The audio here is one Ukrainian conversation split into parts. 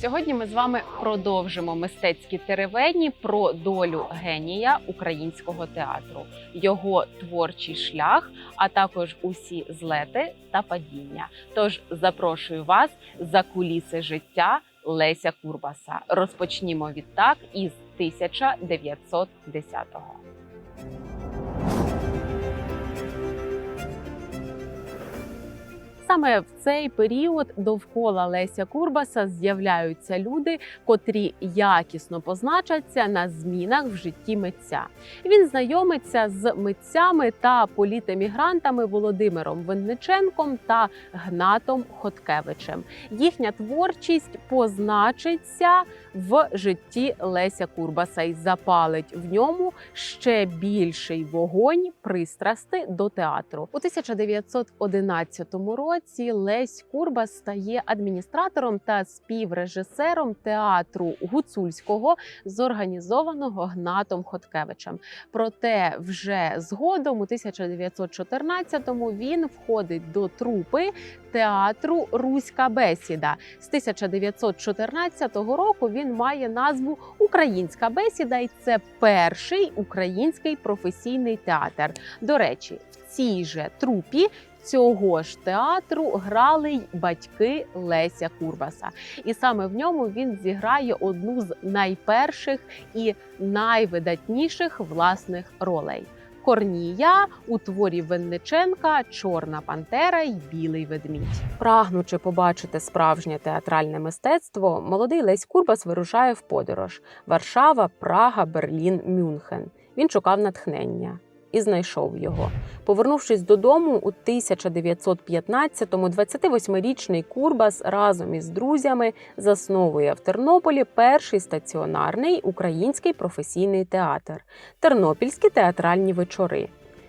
Сьогодні ми з вами продовжимо мистецькі теревені про долю генія українського театру, його творчий шлях, а також усі злети та падіння. Тож запрошую вас за куліси життя Леся Курбаса. Розпочнімо відтак із 1910-го. Саме в цей період довкола Леся Курбаса з'являються люди, котрі якісно позначаться на змінах в житті митця. Він знайомиться з митцями та політемігрантами Володимиром Винниченком та Гнатом Хоткевичем. Їхня творчість позначиться в житті Леся Курбаса і запалить в ньому ще більший вогонь пристрасти до театру. У 1911 році Лесь Курбас стає адміністратором та співрежисером театру гуцульського, зорганізованого Гнатом Хоткевичем. Проте вже згодом, у 1914-му, він входить до трупи театру Руська бесіда. З 1914 року він має назву Українська бесіда, і це перший український професійний театр. До речі, в цій же трупі. Цього ж театру грали й батьки Леся Курбаса, і саме в ньому він зіграє одну з найперших і найвидатніших власних ролей. Корнія у творі Винниченка, Чорна пантера й Білий ведмідь. Прагнучи побачити справжнє театральне мистецтво, молодий Лесь Курбас вирушає в подорож: Варшава, Прага, Берлін, Мюнхен. Він шукав натхнення. І знайшов його. Повернувшись додому у 1915-му, 28-річний Курбас разом із друзями засновує в Тернополі перший стаціонарний український професійний театр Тернопільські театральні вечори.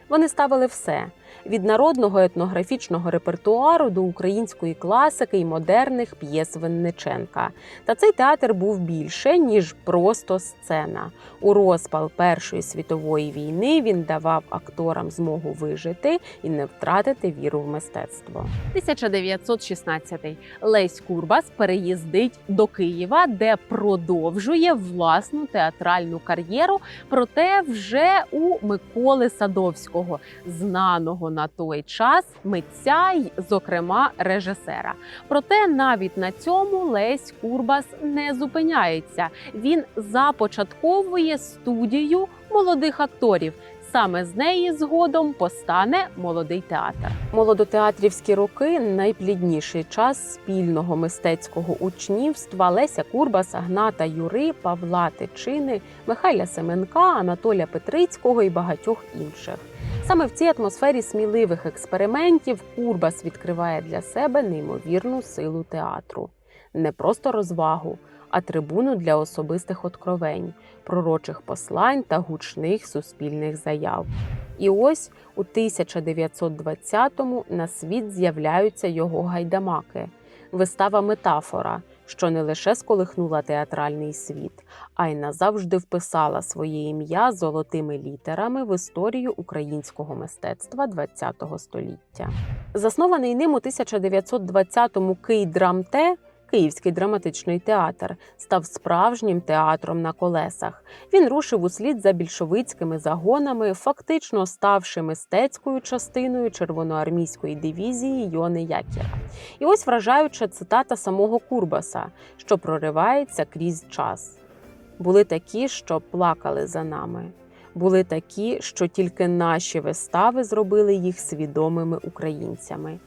Вони ставили все від народного етнографічного репертуару до української класики й модерних п'єс Винниченка. Та цей театр був більше ніж просто сцена. У розпал Першої світової війни він давав акторам змогу вижити і не втратити віру в мистецтво. 1916 Лесь Курбас переїздить до Києва, де продовжує власну театральну кар'єру, проте вже у Миколи Садовського, знаного на той час митця й, зокрема, режисера. Проте навіть на цьому Лесь Курбас не зупиняється. Він започатковує студію молодих акторів. Саме з неї згодом постане молодий театр. Молодотеатрівські роки найплідніший час спільного мистецького учнівства Леся Курбаса, Гната Юри, Павла Тичини, Михайля Семенка, Анатоля Петрицького і багатьох інших. Саме в цій атмосфері сміливих експериментів Курбас відкриває для себе неймовірну силу театру, не просто розвагу, а трибуну для особистих откровень, пророчих послань та гучних суспільних заяв. І ось у 1920-му на світ з'являються його гайдамаки, вистава метафора, що не лише сколихнула театральний світ, а й назавжди вписала своє ім'я золотими літерами в історію українського мистецтва ХХ століття. Заснований ним у 1920-му Київдрамте, Київський драматичний театр став справжнім театром на колесах. Він рушив услід за більшовицькими загонами, фактично ставши мистецькою частиною червоноармійської дивізії Йони Якіра. І ось вражаюча цитата самого Курбаса, що проривається крізь час. Були такі, що плакали за нами. Були такі, що тільки наші вистави зробили їх свідомими українцями.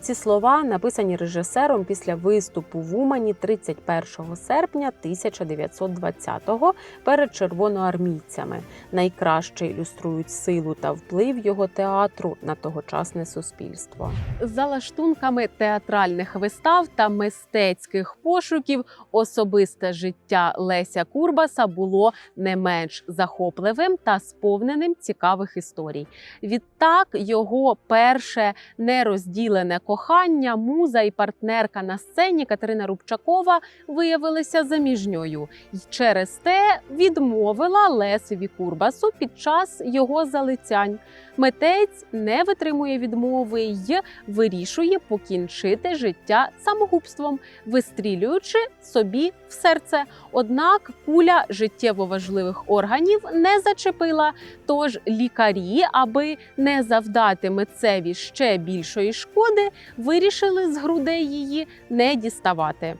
Ці слова написані режисером після виступу в Умані 31 серпня 1920-го перед червоноармійцями. Найкраще ілюструють силу та вплив його театру на тогочасне суспільство. За лаштунками театральних вистав та мистецьких пошуків особисте життя Леся Курбаса було не менш захопливим та сповненим цікавих історій. Відтак його перше нерозділене кохання, муза і партнерка на сцені Катерина Рубчакова виявилася заміжньою і через те відмовила Лесеві Курбасу під час його залицянь. Митець не витримує відмови й вирішує покінчити життя самогубством, вистрілюючи собі в серце. Однак куля життєво важливих органів не зачепила. Тож лікарі, аби не завдати митцеві ще більшої шкоди, вирішили з грудей її не діставати.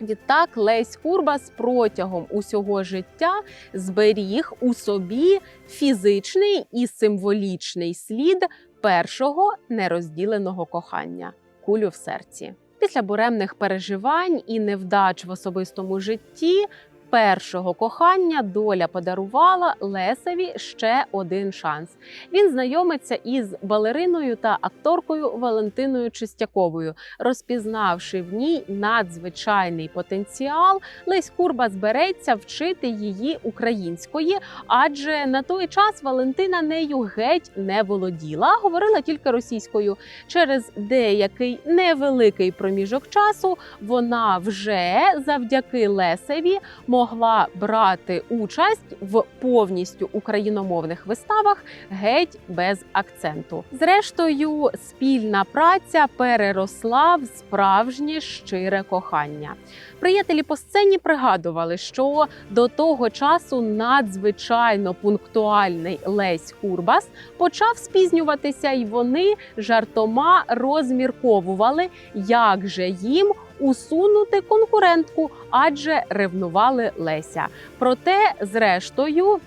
Відтак Лесь Курбас протягом усього життя зберіг у собі фізичний і символічний слід першого нерозділеного кохання кулю в серці. Після буремних переживань і невдач в особистому житті першого кохання доля подарувала Лесеві ще один шанс. Він знайомиться із балериною та акторкою Валентиною Чистяковою. Розпізнавши в ній надзвичайний потенціал, Лесь Курбас береться вчити її української, адже на той час Валентина нею геть не володіла, говорила тільки російською. Через деякий невеликий проміжок часу вона вже завдяки Лесеві могла брати участь в повністю україномовних виставах геть без акценту. Зрештою, спільна праця переросла в справжнє щире кохання. Приятелі по сцені пригадували, що до того часу надзвичайно пунктуальний Лесь Курбас почав спізнюватися, і вони жартома розмірковували, як же їм усунути конкурентку, адже ревнували Леся. Проте, зрештою.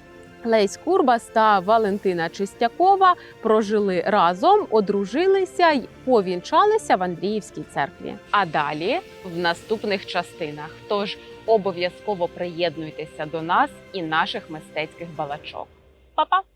Лесь Курбас та Валентина Чистякова прожили разом, одружилися й повінчалися в Андріївській церкві. А далі в наступних частинах. Тож обов'язково приєднуйтеся до нас і наших мистецьких балачок. Па-па!